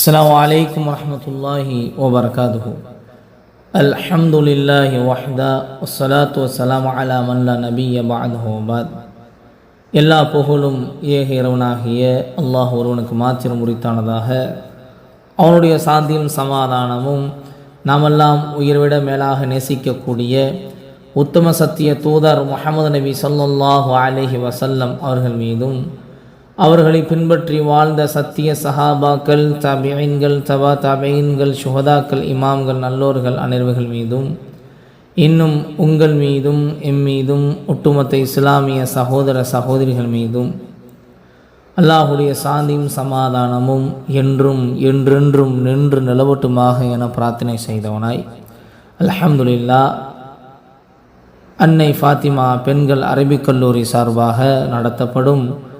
السلام عليكم ورحمة الله وبركاته الحمد لله وحده والصلاة والسلام على من لا نبي بعده وبعد எல்லா புகழும் ஏக இறைவனாகிய அல்லாஹ் ஒருவனுக்கு மாத்திரம் உரித்தானதாக அவனுடைய சாந்தியும் சமாதானமும் நாமெல்லாம் உயிர்விட மேலாக நேசிக்கக்கூடிய உத்தம சத்திய தூதர் முஹம்மது நபி ஸல்லல்லாஹு அலைஹி வஸல்லம் அவர்கள் மீதும் அவர்களை பின்பற்றி வாழ்ந்த சத்திய சஹாபாக்கள் தபியன்கள் தபா தபைன்கள் சுகதாக்கள் இமாம்கள் நல்லோர்கள் அனைவர்கள் மீதும் இன்னும் உங்கள் மீதும் எம் மீதும் ஒட்டுமொத்த இஸ்லாமிய சகோதர சகோதரிகள் மீதும் அல்லாஹுடைய சாந்தியும் சமாதானமும் என்றும் என்றென்றும் நின்று நிலவட்டுமாக என பிரார்த்தனை செய்தவனாய். அல்ஹம்துலில்லா அன்னை ஃபாத்திமா பெண்கள் அரபிக் கல்லூரி சார்பாக நடத்தப்படும்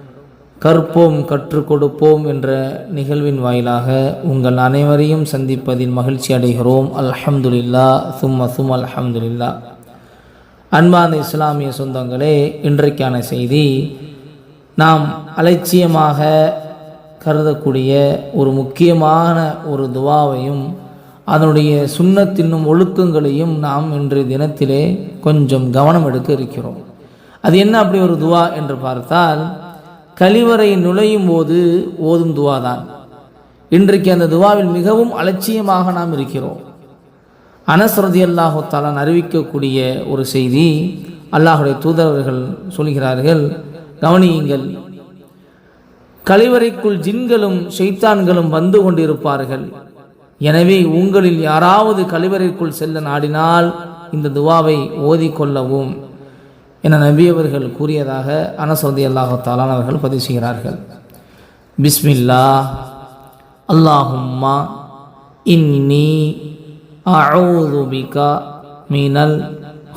கற்போம் கற்றுக் கொடுப்போம் என்ற நிகழ்வின் வாயிலாக உங்கள் அனைவரையும் சந்திப்பதில் மகிழ்ச்சி அடைகிறோம். அல்ஹம்துலில்லா சும்ம சும் அல்ஹம்துலில்லா. அன்பான இஸ்லாமிய சொந்தங்களே இன்றைக்கான செய்தி நாம் அலட்சியமாக கருதக்கூடிய ஒரு முக்கியமான ஒரு துவாவையும் அதனுடைய சுண்ணத்தின்னும் ஒழுக்கங்களையும் நாம் இன்று தினத்திலே கொஞ்சம் கவனம் எடுக்க இருக்கிறோம். அது என்ன அப்படி ஒரு துவா என்று பார்த்தால் கழிவறை நுழையும் போது ஓதும் துவா தான் இன்றைக்கு அந்த துவாவில் மிகவும் அலட்சியமாக நாம் இருக்கிறோம். அனஸ்ரதி அல்லாஹு அறிவிக்கக்கூடிய ஒரு செய்தி அல்லாஹுடைய தூதரவர்கள் சொல்கிறார்கள் கவனியுங்கள். கழிவறைக்குள் ஜின்களும் ஷைத்தான்களும் வந்து கொண்டிருப்பார்கள். எனவே உங்களில் யாராவது கழிவறைக்குள் செல்ல நாடினால் இந்த துவாவை ஓதிக்கொள்ளவும். என நபியவர்கள் கூறியதாக அனசரதி அல்லாஹு தாலான் அவர்கள் பதிவு செய்கிறார்கள். பிஸ்மில்லா அல்லாஹும்மா இன்னி அஊது மீனல்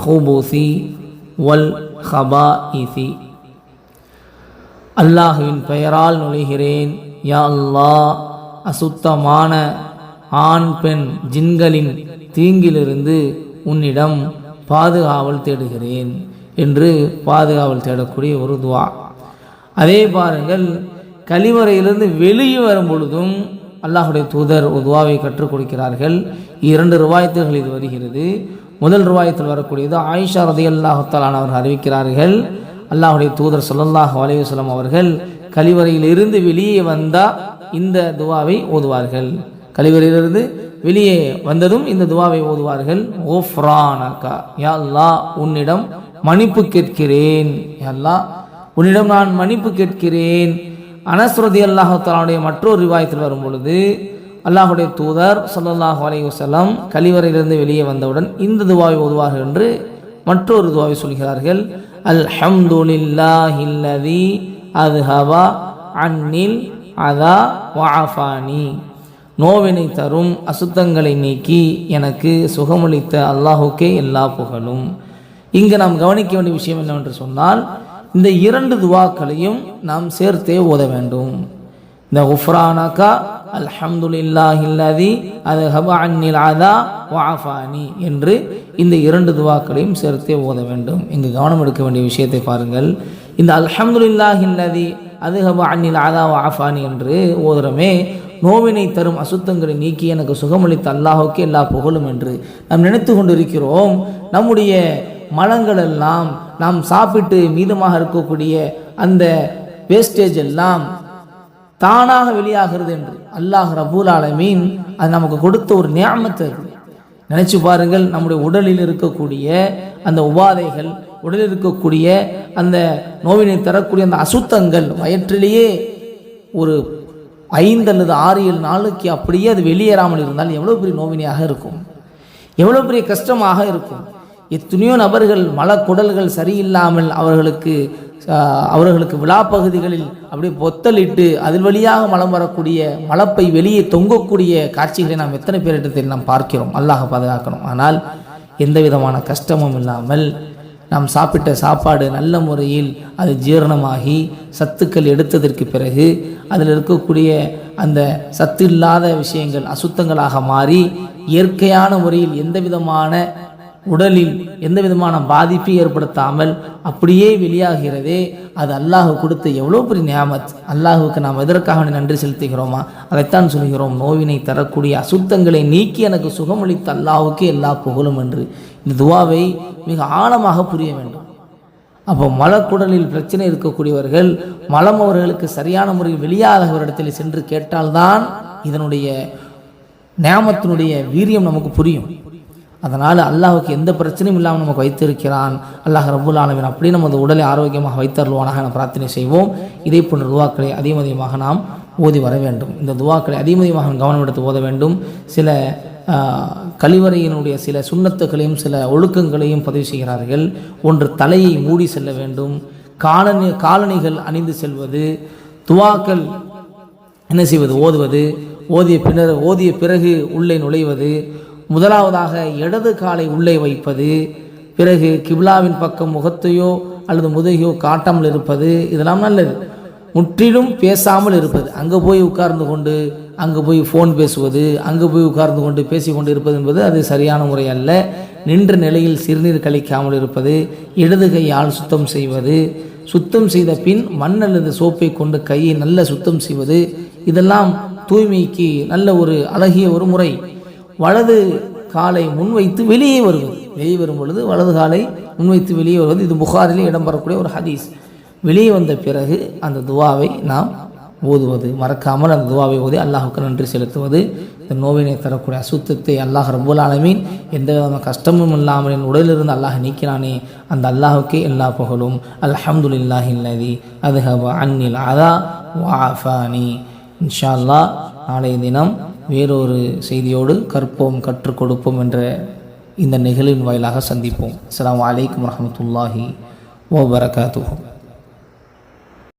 ஹூபூசி வல் ஹபா இசி அல்லாஹுவின் பெயரால் நுழைகிறேன். யா அல்லா அசுத்தமான ஆண் பெண் ஜின்களின் தீங்கிலிருந்து உன்னிடம் பாதுகாவல் தேடுகிறேன். என்று பாதுகாவல் தேடக்கூடிய ஒரு துவா. அதே பாருங்கள் கழிவறையிலிருந்து வெளியே வரும் பொழுதும் அல்லாஹுடைய தூதர் ஒரு துவாவை கற்றுக் கொடுக்கிறார்கள். இரண்டு ரூபாயத்துகள் இது வருகிறது. முதல் ரூபாயத்தில் வரக்கூடியது ஆயிஷா ரதி அல்லாஹத்தாலான் அவர்கள் அறிவிக்கிறார்கள். அல்லாஹுடைய தூதர் சொல்லல்லாஹ் வலையுசலம் அவர்கள் கழிவறையில் இருந்து வெளியே வந்தால் இந்த துவாவை ஓதுவார்கள். கழிவறையிலிருந்து வெளியே வந்ததும் இந்த துவாவை ஓதுவார்கள். ஓஃப்ரானக்கா யா அல்லாஹ் உன்னிடம் மன்னிப்பு கேட்கிறேன். அல்லா உன்னிடம் நான் மன்னிப்பு கேட்கிறேன். அனஸ்ரதி அல்லாஹாலுடைய மற்றொரு ரிவாயத்தில் வரும் பொழுது அல்லாஹுடைய தூதர் சொல்லல்லாஹு அலைஹி வஸல்லம் கழிவறையிலிருந்து வெளியே வந்தவுடன் இந்த துவாவை ஓதுவார்கள் என்று மற்றொரு துவாவை சொல்கிறார்கள். அல் ஹம்துலில்லாஹில்லதி அது ஹவா அன்னில் அதா வாஃபானி நோவினை தரும் அசுத்தங்களை நீக்கி எனக்கு சுகமளித்த அல்லாஹுக்கே எல்லா புகழும். இங்கு நாம் கவனிக்க வேண்டிய விஷயம் என்னவென்று சொன்னால் இந்த இரண்டு துவாக்களையும் நாம் சேர்த்தே ஓத வேண்டும். இந்த உஃப்ரானாக்கா அல்ஹம்துலில்லாஹில்லதி அது ஹப அதா வாஃபானி என்று இந்த இரண்டு துவாக்களையும் சேர்த்தே ஓத வேண்டும். இங்கு கவனம் எடுக்க வேண்டிய விஷயத்தை பாருங்கள். இந்த அல்ஹம்துலில்லாஹில்லதி அது ஹப அதா வாஃபானி என்று ஓதுறமே நோவினை தரும் அசுத்தங்களை நீக்கி எனக்கு சுகமளித்த அல்லாஹுக்கு எல்லா புகழும் என்று நாம் நினைத்து கொண்டிருக்கிறோம். நம்முடைய மலங்கள் எல்லாம் நாம் சாப்பிட்டு மீதமாக இருக்கக்கூடிய அந்த வேஸ்டேஜ் எல்லாம் தானாக வெளியாகிறது என்று அல்லாஹ் ரபூல் ஆலமீன் அது நமக்கு கொடுத்த ஒரு நியாமத்தை நினைச்சு பாருங்கள் நம்முடைய உடலில் இருக்கக்கூடிய அந்த உபாதைகள் உடலில் இருக்கக்கூடிய அந்த நோவினை தரக்கூடிய அந்த அசுத்தங்கள் வயிற்றிலேயே ஒரு ஐந்து அல்லது ஆறு ஏழு நாளுக்கு அப்படியே அது வெளியேறாமல் இருந்தால் எவ்வளோ பெரிய நோவினையாக இருக்கும். எவ்வளோ பெரிய கஷ்டமாக இருக்கும். எத்தனையோ நபர்கள் மலக்குடல்கள் சரியில்லாமல் அவர்களுக்கு அவர்களுக்கு விழாப்பகுதிகளில் அப்படியே பொத்தலிட்டு அதில் வழியாக மலம் வரக்கூடிய மலப்பை வெளியே தொங்கக்கூடிய காட்சிகளை நாம் எத்தனை பேரிடத்தில் நாம் பார்க்கிறோம். அல்லாஹ் பாதுகாக்கணும். ஆனால் எந்த விதமான கஷ்டமும் இல்லாமல் நாம் சாப்பிட்ட சாப்பாடு நல்ல முறையில் அது ஜீரணமாகி சத்துக்கள் எடுத்ததற்கு பிறகு அதில் இருக்கக்கூடிய அந்த சத்து இல்லாத விஷயங்கள் அசுத்தங்களாக மாறி இயற்கையான முறையில் எந்த விதமான உடலில் எந்த விதமான பாதிப்பையும் ஏற்படுத்தாமல் அப்படியே வெளியாகிறதே அது அல்லாஹ் கொடுத்த எவ்வளோ பெரிய நியாமத். அல்லாஹுக்கு நாம் எதற்காக நன்றி செலுத்துகிறோமா? அதைத்தான் சொல்கிறோம் நோவினை தரக்கூடிய அசுத்தங்களை நீக்கி எனக்கு சுகமளித்த அல்லாஹுக்கே எல்லா புகழும் என்று. இந்த துவாவை மிக ஆழமாக புரிய வேண்டும். அப்போ மலக்குடலில் பிரச்சனை இருக்கக்கூடியவர்கள் மலம் அவர்களுக்கு சரியான முறையில் வெளியாதவரிடத்தில் சென்று கேட்டால்தான் இதனுடைய நியாமத்தினுடைய வீரியம் நமக்கு புரியும். அதனால் அல்லாஹுக்கு எந்த பிரச்சனையும் இல்லாமல் நமக்கு வைத்திருக்கிறான். அல்லாஹ் ரபுல் ஆலமின் அப்படியே நமது உடலை ஆரோக்கியமாக வைத்தருள்வானாக என பிரார்த்தனை செய்வோம். இதே போன்ற துவாக்களை அதிகம் அதிகமாக நாம் ஓதி வர வேண்டும். இந்த துவாக்களை அதிகம் அதிகமாக கவனம் எடுத்து ஓத வேண்டும். சில கழிவறையினுடைய சில சுண்ணத்துகளையும் சில ஒழுக்கங்களையும் பதிவு செய்கிறார்கள். ஒன்று தலையை மூடி செல்ல வேண்டும். காலனி காலணிகள் அணிந்து செல்வது. துவாக்கள் என்ன செய்வது? ஓதுவது. ஓதிய பின்னர் ஓதிய பிறகு உள்ளே நுழைவது. முதலாவதாக இடது காலை உள்ளே வைப்பது பிறகு கிப்லாவின் பக்கம் முகத்தையோ அல்லது முதுகையோ காட்டாமல் இருப்பது இதெல்லாம் நல்லது. முற்றிலும் பேசாமல் இருப்பது. அங்கே போய் உட்கார்ந்து கொண்டு அங்கே போய் ஃபோன் பேசுவது அங்கே போய் உட்கார்ந்து கொண்டு பேசிக்கொண்டு இருப்பது என்பது அது சரியான முறை அல்ல. நின்ற நிலையில் சிறுநீர் கழிக்காமல் இருப்பது இடது கையால் சுத்தம் செய்வது சுத்தம் செய்த பின் மண் அல்லது சோப்பை கொண்டு கையை நல்ல சுத்தம் செய்வது இதெல்லாம் தூய்மைக்கு நல்ல ஒரு அழகிய ஒரு முறை. வலது காலை முன்வைத்து வெளியே வருவது. வெளியே வரும் பொழுது வலது காலை முன்வைத்து வெளியே வருவது. இது புகாரிலே இடம்பெறக்கூடிய ஒரு ஹதீஸ். வெளியே வந்த பிறகு அந்த துவாவை நாம் ஓதுவது. மறக்காமல் அந்த துவாவை ஓதி அல்லாஹுக்கு நன்றி செலுத்துவது. இந்த நோவினை தரக்கூடிய அசுத்தத்தை அல்லாஹ் ரபுல் ஆலமீன் எந்த விதமான கஷ்டமும் இல்லாமல் என் உடலிலிருந்து அல்லாஹ் நீக்கினானே. அந்த அல்லாஹுக்கே எல்லா புகழும். அல்ஹம்துலில்லாஹி அல்லதி அதுஹப அன்னில் அதா வாஃபானி இன்ஷா அல்லாஹ் நாளைய தினம் வேறொரு செய்தியோடு கற்போம் கற்றுக் கொடுப்போம் என்ற இந்த நிகழ்வின் வாயிலாக சந்திப்போம். அஸ்லாம் வலைக்கம் வரமத்துல்லாஹி ஓ வபரகாத்துஹு.